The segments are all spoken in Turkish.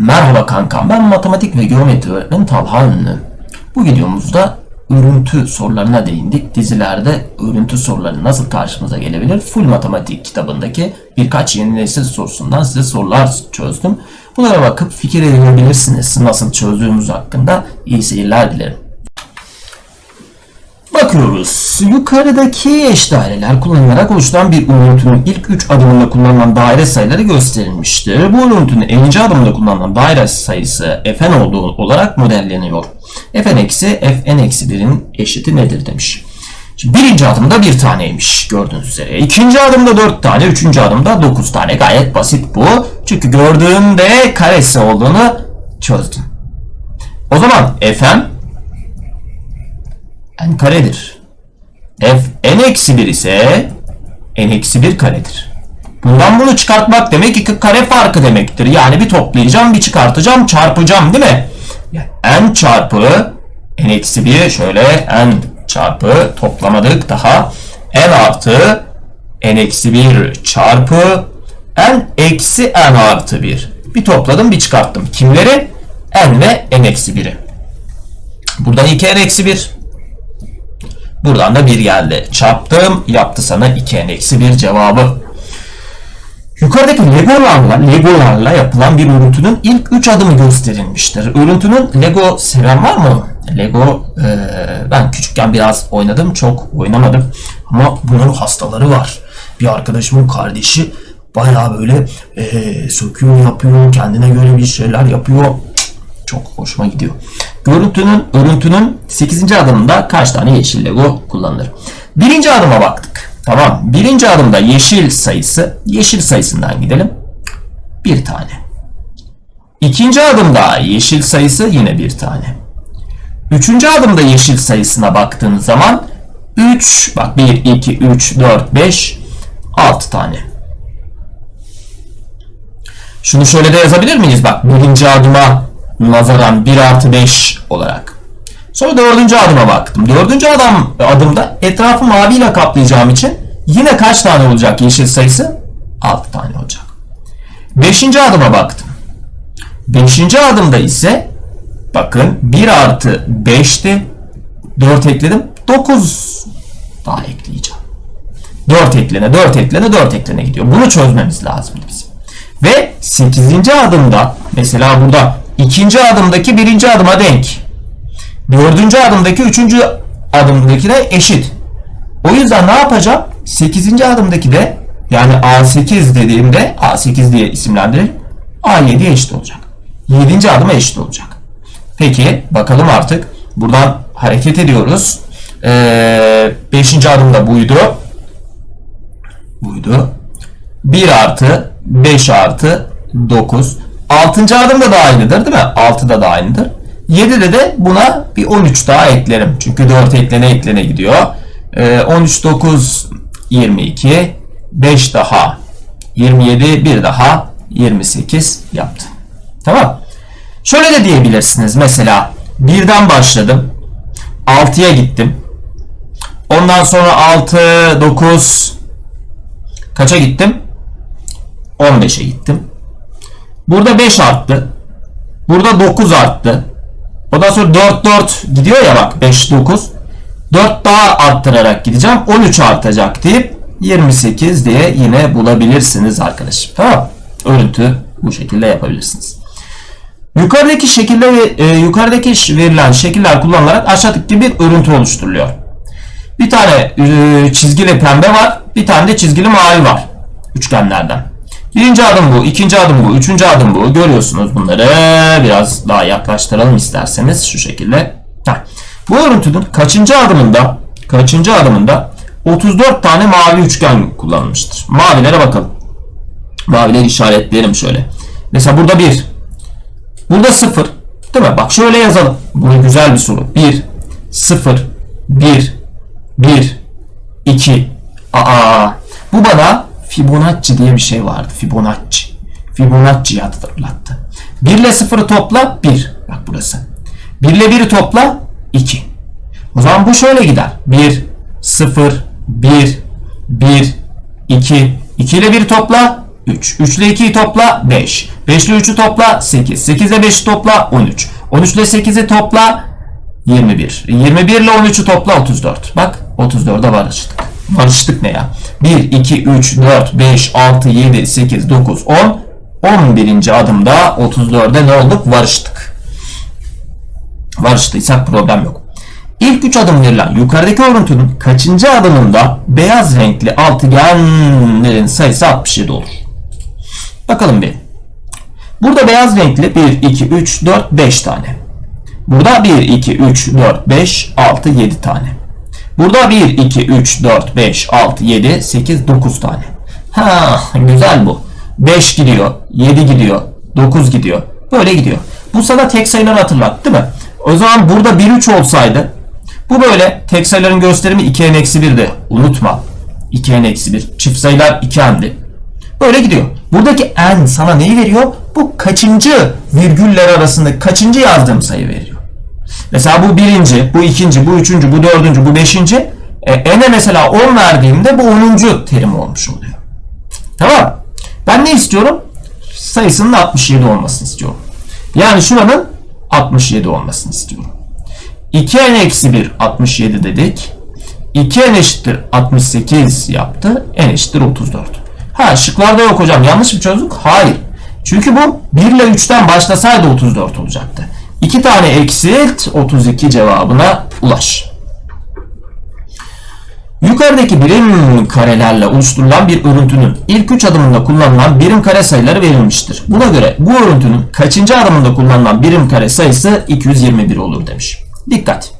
Merhaba kankam ben matematik ve geometri öğretmeni Talha Ünlü. Bu videomuzda örüntü sorularına değindik. Dizilerde örüntü soruları nasıl karşımıza gelebilir? Full Matematik kitabındaki birkaç yeni nesil sorusundan size sorular çözdüm. Bunlara bakıp fikir edinebilirsiniz nasıl çözdüğümüz hakkında. İyi seyirler dilerim. Bakıyoruz. Yukarıdaki eş daireler kullanılarak oluşturan bir örüntünün ilk 3 adımında kullanılan daire sayıları gösterilmiştir. Bu örüntünün 50. adımda kullanılan daire sayısı fn olduğu olarak modelleniyor. fn eksi fn eksi 1'in eşiti nedir demiş. Şimdi birinci adımda bir taneymiş gördüğünüz üzere. İkinci adımda 4 tane, üçüncü adımda 9 tane. Gayet basit bu. Çünkü gördüğünde karesi olduğunu çözdün. O zaman fn n karedir. f n eksi 1 ise n eksi 1 karedir. Bundan bunu çıkartmak demek iki kare farkı demektir. Yani bir toplayacağım, bir çıkartacağım, çarpacağım değil mi? Yani n çarpı n eksi 1 şöyle n çarpı toplamadık daha n artı n eksi 1 çarpı n eksi n artı 1. Bir topladım bir çıkarttım. Kimleri? n ve n eksi 1'i. Buradan 2n eksi 1. Buradan da 1 geldi. Çarptım. Yaptı sana 2n eksi 1 cevabı. Yukarıdaki legolarla, legolarla yapılan bir örüntünün ilk 3 adımı gösterilmiştir. Örüntünün Lego seven var mı? Lego e, ben küçükken biraz oynadım. Çok oynamadım. Ama bunun hastaları var. Bir arkadaşımın kardeşi bayağı böyle e, söküyor yapıyor. Kendine göre bir şeyler yapıyor. Çok hoşuma gidiyor. Görüntünün, örüntünün 8. adımında kaç tane yeşil Lego kullanılır? Birinci adıma baktık. Tamam. Birinci adımda yeşil sayısı, yeşil sayısından gidelim. Bir tane. İkinci adımda yeşil sayısı yine bir tane. Üçüncü adımda yeşil sayısına baktığınız zaman 3, bak 1, 2, 3, 4, 5, 6 tane. Şunu şöyle de yazabilir miyiz? Bak birinci adıma nazaran 1 artı 5 olarak. Sonra dördüncü adıma baktım. Dördüncü adım, adımda etrafı maviyle kaplayacağım için yine kaç tane olacak yeşil sayısı? 6 tane olacak. Beşinci adıma baktım. Beşinci adımda ise bakın 1 artı 5'ti. 4 ekledim. 9 daha ekleyeceğim. 4 eklene, 4 eklene, 4 eklene gidiyor. Bunu çözmemiz lazım bizim. Ve 8. adımda mesela burada ikinci adımdaki birinci adıma denk. Dördüncü adımdaki üçüncü adımdakine eşit. O yüzden ne yapacağım? 8. adımdaki de yani A8 dediğimde A8 diye isimlendirir. A7'ye eşit olacak. 7. adıma eşit olacak. Peki bakalım artık. Buradan hareket ediyoruz. 5. Ee, adımda buydu. Buydu. 1 artı 5 artı 9. 6. adımda da aynıdır değil mi? 6'da da aynıdır. 7'de de buna bir 13 daha eklerim. Çünkü 4 eklene eklene gidiyor. Ee, 13 9 22 5 daha 27 bir daha 28 yaptı. Tamam. Şöyle de diyebilirsiniz. Mesela 1'den başladım. 6'ya gittim. Ondan sonra 6 9 kaça gittim? 15'e gittim. Burada 5 arttı. Burada 9 arttı. Ondan sonra 4 4 gidiyor ya bak 5 9. 4 daha arttırarak gideceğim. 13 artacak deyip 28 diye yine bulabilirsiniz arkadaşım. Tamam. Örüntü bu şekilde yapabilirsiniz. Yukarıdaki şekiller ve e, yukarıdaki verilen şekiller kullanılarak aşağıdaki bir örüntü oluşturuluyor. Bir tane e, çizgili pembe var, bir tane de çizgili mavi var üçgenlerden. Birinci adım bu, ikinci adım bu, üçüncü adım bu. Görüyorsunuz bunları. Biraz daha yaklaştıralım isterseniz şu şekilde. Heh. Bu örüntünün kaçıncı adımında kaçıncı adımında 34 tane mavi üçgen kullanılmıştır. Mavilere bakalım. Mavileri işaretleyelim şöyle. Mesela burada 1. Burada 0. Değil mi? Bak şöyle yazalım. Bu güzel bir soru. 1 0 1 1 2 Aa bu bana Fibonacci diye bir şey vardı. Fibonacci. Fibonacci'yi hatırlattı. 1 ile 0'ı topla 1. Bak burası. 1 ile 1'i topla 2. O zaman bu şöyle gider. 1, 0, 1, 1, 2. 2 ile 1 topla 3. 3 ile 2'yi topla 5. 5 ile 3'ü topla 8. 8 ile 5'i topla 13. 13 ile 8'i topla 21. 21 ile 13'ü topla 34. Bak 34'e varıştık. Varıştık ne ya? 1, 2, 3, 4, 5, 6, 7, 8, 9, 10. 11. adımda 34'e ne olduk? Varıştık. Varıştıysak problem yok. İlk 3 adım verilen yukarıdaki örüntünün kaçıncı adımında beyaz renkli altıgenlerin sayısı 67 olur? Bakalım bir. Burada beyaz renkli 1, 2, 3, 4, 5 tane. Burada 1, 2, 3, 4, 5, 6, 7 tane. Burada 1, 2, 3, 4, 5, 6, 7, 8, 9 tane. Ha güzel bu. 5 gidiyor, 7 gidiyor, 9 gidiyor. Böyle gidiyor. Bu sana tek sayıları hatırlat değil mi? O zaman burada 1, 3 olsaydı bu böyle tek sayıların gösterimi 2n eksi 1'di. Unutma. 2n eksi 1. Çift sayılar 2n'di. Böyle gidiyor. Buradaki n sana neyi veriyor? Bu kaçıncı virgüller arasında kaçıncı yazdığım sayı veriyor. Mesela bu birinci, bu ikinci, bu üçüncü, bu dördüncü, bu beşinci. E, n'e mesela 10 verdiğimde bu 10. terim olmuş oluyor. Tamam. Ben ne istiyorum? Sayısının 67 olmasını istiyorum. Yani şuranın 67 olmasını istiyorum. 2n eksi 1 67 dedik. 2n eşittir 68 yaptı. n eşittir 34. Ha şıklarda yok hocam. Yanlış mı çözdük? Hayır. Çünkü bu 1 ile 3'ten başlasaydı 34 olacaktı. 2 tane eksilt 32 cevabına ulaş. Yukarıdaki birim karelerle oluşturulan bir örüntünün ilk 3 adımında kullanılan birim kare sayıları verilmiştir. Buna göre bu örüntünün kaçıncı adımında kullanılan birim kare sayısı 221 olur demiş. Dikkat.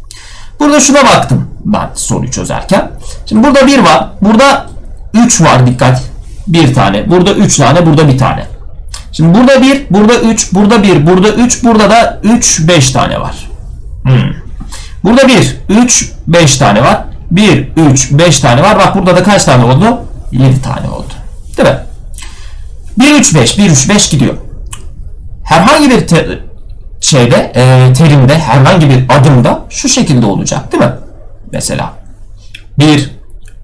Burada şuna baktım ben soruyu çözerken. Şimdi burada 1 var. Burada 3 var dikkat. Bir tane. Burada 3 tane. Burada bir tane. Şimdi burada 1, burada 3, burada 1, burada 3, burada da 3, 5 tane var. Hmm. Burada 1, 3, 5 tane var. 1, 3, 5 tane var. Bak burada da kaç tane oldu? 7 tane oldu. Değil mi? 1, 3, 5, 1, 3, 5 gidiyor. Herhangi bir te- şeyde, e, terimde, herhangi bir adımda şu şekilde olacak değil mi? Mesela 1,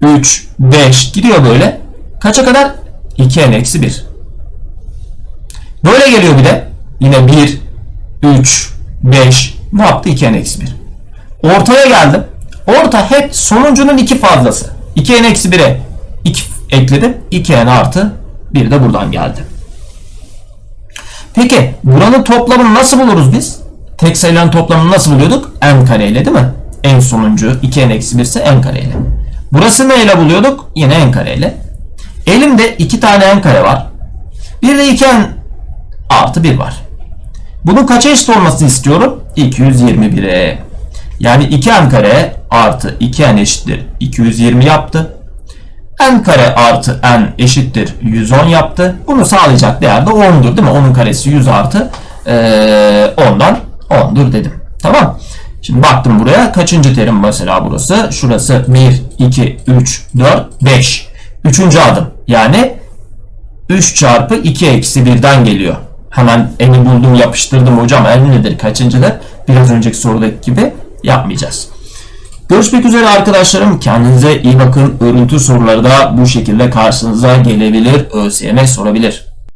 3, 5 gidiyor böyle. Kaça kadar? 2n eksi 1. Böyle geliyor bir de. Yine 1, 3, 5. Ne yaptı? 2n eksi 1. Ortaya geldim. Orta hep sonuncunun iki fazlası. 2n eksi 1'e 2 ekledim. 2n artı 1 de buradan geldi. Peki buranın toplamını nasıl buluruz biz? Tek sayıların toplamını nasıl buluyorduk? n kareyle değil mi? En sonuncu 2n eksi 1 ise n kareyle. Burası neyle buluyorduk? Yine n kareyle. Elimde iki tane n kare var. Bir de 2n artı 1 var. Bunun kaça eşit olmasını istiyorum? 221'e. Yani 2n kare artı 2n eşittir 220 yaptı. n kare artı n eşittir 110 yaptı. Bunu sağlayacak değer de 10'dur değil mi? 10'un karesi 100 artı ee, 10'dan 10'dur dedim. Tamam. Şimdi baktım buraya. Kaçıncı terim mesela burası? Şurası 1, 2, 3, 4, 5. Üçüncü adım. Yani 3 çarpı 2 eksi 1'den geliyor. Hemen eni buldum yapıştırdım hocam. En nedir kaçıncıdır? Biraz önceki sorudaki gibi yapmayacağız. Görüşmek üzere arkadaşlarım. Kendinize iyi bakın. Örüntü soruları da bu şekilde karşınıza gelebilir. ÖSYM sorabilir.